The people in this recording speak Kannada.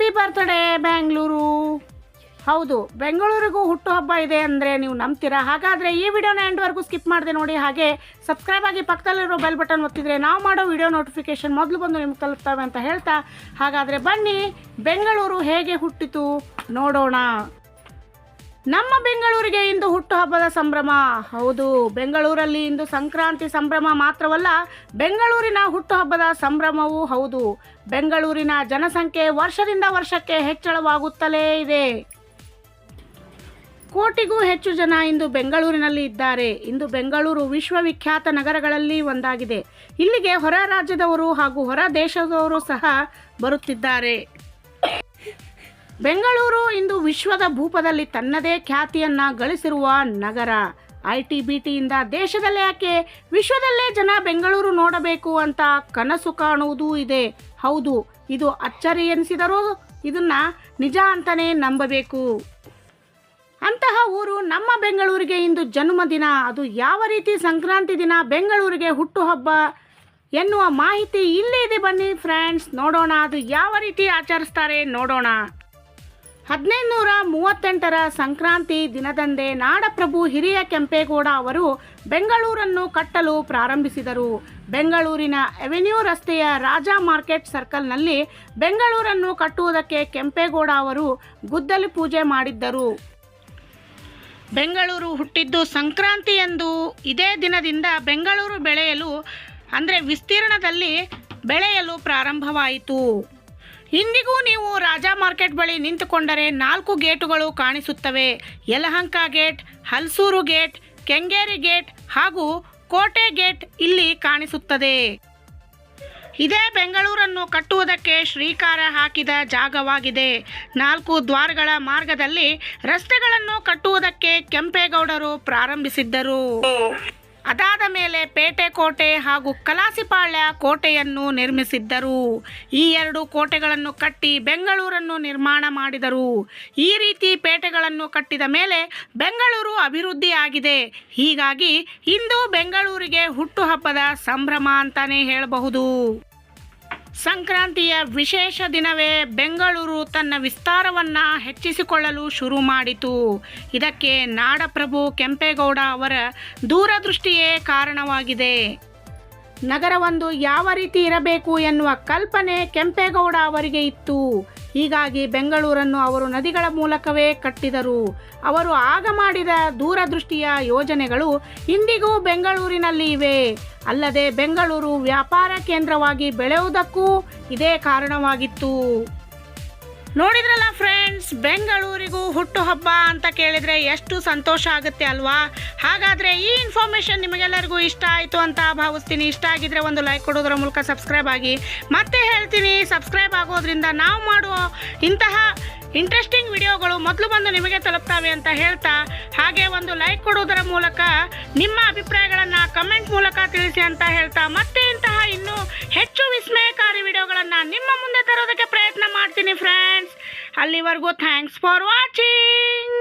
ಹ್ಯಾಪಿ ಬರ್ತ್ಡೇ ಬೆಂಗಳೂರು ಹೌದು, ಬೆಂಗಳೂರಿಗೂ ಹುಟ್ಟುಹಬ್ಬ ಇದೆ ಅಂದರೆ ನೀವು ನಂಬ್ತೀರಾ? ಹಾಗಾದರೆ ಈ ವಿಡಿಯೋನ ಎಂಡ್ವರೆಗೂ ಸ್ಕಿಪ್ ಮಾಡಿದೆ ನೋಡಿ. ಹಾಗೆ ಸಬ್ಸ್ಕ್ರೈಬ್ ಆಗಿ ಪಕ್ಕದಲ್ಲಿರೋ ಬೆಲ್ ಬಟನ್ ಒತ್ತಿದ್ರೆ ನಾವು ಮಾಡೋ ವಿಡಿಯೋ ನೋಟಿಫಿಕೇಶನ್ ಮೊದಲು ಬಂದು ನಿಮ್ಗೆ ತಲುಪ್ತವೆ ಅಂತ ಹೇಳ್ತಾ. ಹಾಗಾದರೆ ಬನ್ನಿ, ಬೆಂಗಳೂರು ಹೇಗೆ ಹುಟ್ಟಿತು ನೋಡೋಣ. ನಮ್ಮ ಬೆಂಗಳೂರಿಗೆ ಇಂದು ಹುಟ್ಟುಹಬ್ಬದ ಸಂಭ್ರಮ. ಹೌದು, ಬೆಂಗಳೂರಲ್ಲಿ ಇಂದು ಸಂಕ್ರಾಂತಿ ಸಂಭ್ರಮ ಮಾತ್ರವಲ್ಲ, ಬೆಂಗಳೂರಿನ ಹುಟ್ಟುಹಬ್ಬದ ಸಂಭ್ರಮವೂ ಹೌದು. ಬೆಂಗಳೂರಿನ ಜನಸಂಖ್ಯೆ ವರ್ಷದಿಂದ ವರ್ಷಕ್ಕೆ ಹೆಚ್ಚಳವಾಗುತ್ತಲೇ ಇದೆ. ಕೋಟಿಗೂ ಹೆಚ್ಚು ಜನ ಇಂದು ಬೆಂಗಳೂರಿನಲ್ಲಿ ಇದ್ದಾರೆ. ಇಂದು ಬೆಂಗಳೂರು ವಿಶ್ವವಿಖ್ಯಾತ ನಗರಗಳಲ್ಲಿ ಒಂದಾಗಿದೆ. ಇಲ್ಲಿಗೆ ಹೊರ ರಾಜ್ಯದವರು ಹಾಗೂ ಹೊರ ದೇಶದವರು ಸಹ ಬರುತ್ತಿದ್ದಾರೆ. ಬೆಂಗಳೂರು ಇಂದು ವಿಶ್ವದ ಭೂಪದಲ್ಲಿ ತನ್ನದೇ ಖ್ಯಾತಿಯನ್ನ ಗಳಿಸಿರುವ ನಗರ. ಐ ಟಿ ಬಿ ಟಿಯಿಂದ ದೇಶದಲ್ಲೇ ಯಾಕೆ ವಿಶ್ವದಲ್ಲೇ ಜನ ಬೆಂಗಳೂರು ನೋಡಬೇಕು ಅಂತ ಕನಸು ಕಾಣುವುದೂ ಇದೆ. ಹೌದು, ಇದು ಅಚ್ಚರಿ ಎನಿಸಿದರೂ ಇದನ್ನ ನಿಜ ಅಂತಲೇ ನಂಬಬೇಕು. ಅಂತಹ ಊರು ನಮ್ಮ ಬೆಂಗಳೂರಿಗೆ ಇಂದು ಜನ್ಮದಿನ. ಅದು ಯಾವ ರೀತಿ ಸಂಕ್ರಾಂತಿ ದಿನ ಬೆಂಗಳೂರಿಗೆ ಹುಟ್ಟುಹಬ್ಬ ಎನ್ನುವ ಮಾಹಿತಿ ಇಲ್ಲೇ ಇದೆ ಬನ್ನಿ ಫ್ರೆಂಡ್ಸ್. ನೋಡೋಣ, ಅದು ಯಾವ ರೀತಿ ಆಚರಿಸ್ತಾರೆ ನೋಡೋಣ. ಹದಿನೈದುನೂರ ಮೂವತ್ತೆಂಟರ ಸಂಕ್ರಾಂತಿ ದಿನದಂದೇ ನಾಡಪ್ರಭು ಹಿರಿಯ ಕೆಂಪೇಗೌಡ ಅವರು ಬೆಂಗಳೂರನ್ನು ಕಟ್ಟಲು ಪ್ರಾರಂಭಿಸಿದರು. ಬೆಂಗಳೂರಿನ ಅವೆನ್ಯೂ ರಸ್ತೆಯ ರಾಜಾ ಮಾರ್ಕೆಟ್ ಸರ್ಕಲ್ನಲ್ಲಿ ಬೆಂಗಳೂರನ್ನು ಕಟ್ಟುವುದಕ್ಕೆ ಕೆಂಪೇಗೌಡ ಅವರು ಗುದ್ದಲಿ ಪೂಜೆ ಮಾಡಿದ್ದರು. ಬೆಂಗಳೂರು ಹುಟ್ಟಿದ್ದು ಸಂಕ್ರಾಂತಿ ಎಂದು ಇದೇ ದಿನದಿಂದ ಬೆಂಗಳೂರು ಬೆಳೆಯಲು, ಅಂದರೆ ವಿಸ್ತೀರ್ಣದಲ್ಲಿ ಬೆಳೆಯಲು ಪ್ರಾರಂಭವಾಯಿತು. ಇಂದಿಗೂ ನೀವು ರಾಜಾ ಮಾರ್ಕೆಟ್ ಬಳಿ ನಿಂತುಕೊಂಡರೆ ನಾಲ್ಕು ಗೇಟುಗಳು ಕಾಣಿಸುತ್ತವೆ. Yelahanka gate, Halasuru gate, Kengeri gate ಹಾಗೂ ಕೋಟೆ ಗೇಟ್ ಇಲ್ಲಿ ಕಾಣಿಸುತ್ತದೆ. ಇದೇ ಬೆಂಗಳೂರನ್ನು ಕಟ್ಟುವುದಕ್ಕೆ ಶ್ರೀಕಾರ ಹಾಕಿದ ಜಾಗವಾಗಿದೆ. ನಾಲ್ಕು ದ್ವಾರಗಳ ಮಾರ್ಗದಲ್ಲಿ ರಸ್ತೆಗಳನ್ನು ಕಟ್ಟುವುದಕ್ಕೆ ಕೆಂಪೇಗೌಡರು ಪ್ರಾರಂಭಿಸಿದ್ದರು. ಅದಾದ ಮೇಲೆ ಪೇಟೆ ಕೋಟೆ ಹಾಗೂ ಕಲಾಸಿಪಾಳ್ಯ ಕೋಟೆಯನ್ನು ನಿರ್ಮಿಸಿದ್ದರು. ಈ ಎರಡು ಕೋಟೆಗಳನ್ನು ಕಟ್ಟಿ ಬೆಂಗಳೂರನ್ನು ನಿರ್ಮಾಣ ಮಾಡಿದರು. ಈ ರೀತಿ ಪೇಟೆಗಳನ್ನು ಕಟ್ಟಿದ ಮೇಲೆ ಬೆಂಗಳೂರು ಅಭಿವೃದ್ಧಿಯಾಗಿದೆ ಹೀಗಾಗಿ ಇಂದು ಬೆಂಗಳೂರಿಗೆ ಹುಟ್ಟುಹಬ್ಬದ ಸಂಭ್ರಮ ಅಂತಲೇ ಹೇಳಬಹುದು. ಸಂಕ್ರಾಂತಿಯ ವಿಶೇಷ ದಿನವೇ ಬೆಂಗಳೂರು ತನ್ನ ವಿಸ್ತಾರವನ್ನ ಹೆಚ್ಚಿಸಿಕೊಳ್ಳಲು ಶುರು ಮಾಡಿತು. ಇದಕ್ಕೆ ನಾಡಪ್ರಭು ಕೆಂಪೇಗೌಡ ಅವರ ದೂರದೃಷ್ಟಿಯೇ ಕಾರಣವಾಗಿದೆ. ನಗರವೊಂದು ಯಾವ ರೀತಿ ಇರಬೇಕು ಎನ್ನುವ ಕಲ್ಪನೆ ಕೆಂಪೇಗೌಡ ಅವರಿಗೆ ಇತ್ತು. ಹೀಗಾಗಿ ಬೆಂಗಳೂರನ್ನು ಅವರು ನದಿಗಳ ಮೂಲಕವೇ ಕಟ್ಟಿದರು. ಅವರು ಆಗ ಮಾಡಿದ ದೂರದೃಷ್ಟಿಯ ಯೋಜನೆಗಳು ಇಂದಿಗೂ ಬೆಂಗಳೂರಿನಲ್ಲಿ ಇವೆ. ಅಲ್ಲದೆ ಬೆಂಗಳೂರು ವ್ಯಾಪಾರ ಕೇಂದ್ರವಾಗಿ ಬೆಳೆಯುವುದಕ್ಕೂ ಇದೇ ಕಾರಣವಾಗಿತ್ತು. ನೋಡಿದ್ರಲ್ಲ ಫ್ರೆಂಡ್ಸ್ ಬೆಂಗಳೂರಿಗೂ ಹುಟ್ಟುಹಬ್ಬ ಅಂತ ಕೇಳಿದರೆ ಎಷ್ಟು ಸಂತೋಷ ಆಗುತ್ತೆ ಅಲ್ವಾ? ಹಾಗಾದರೆ ಈ ಇನ್ಫಾರ್ಮೇಷನ್ ನಿಮಗೆಲ್ಲರಿಗೂ ಇಷ್ಟ ಆಯಿತು ಅಂತ ಭಾವಿಸ್ತೀನಿ. ಇಷ್ಟ ಆಗಿದ್ರೆ ಒಂದು ಲೈಕ್ ಕೊಡೋದ್ರ ಮೂಲಕ ಸಬ್ಸ್ಕ್ರೈಬ್ ಆಗಿ. ಮತ್ತೆ ಹೇಳ್ತೀನಿ ಸಬ್ಸ್ಕ್ರೈಬ್ ಆಗೋದ್ರಿಂದ ನಾವು ಮಾಡುವ ಇಂತಹ ಇಂಟ್ರೆಸ್ಟಿಂಗ್ ವಿಡಿಯೋಗಳು ಮೊದಲು ಬಂದು ನಿಮಗೆ ತಲುಪ್ತವೆ ಅಂತ ಹೇಳ್ತಾ, ಹಾಗೆ ಒಂದು ಲೈಕ್ ಕೊಡೋದರ ಮೂಲಕ ನಿಮ್ಮ ಅಭಿಪ್ರಾಯಗಳನ್ನು ಕಮೆಂಟ್ ಮೂಲಕ ತಿಳಿಸಿ ಅಂತ ಹೇಳ್ತಾ, ಮತ್ತೆ ಇಂತಹ ಇನ್ನೂ ಹೆಚ್ಚು ವಿಸ್ಮಯಕಾರಿ ವಿಡಿಯೋಗಳನ್ನು I'll go. Thanks for watching.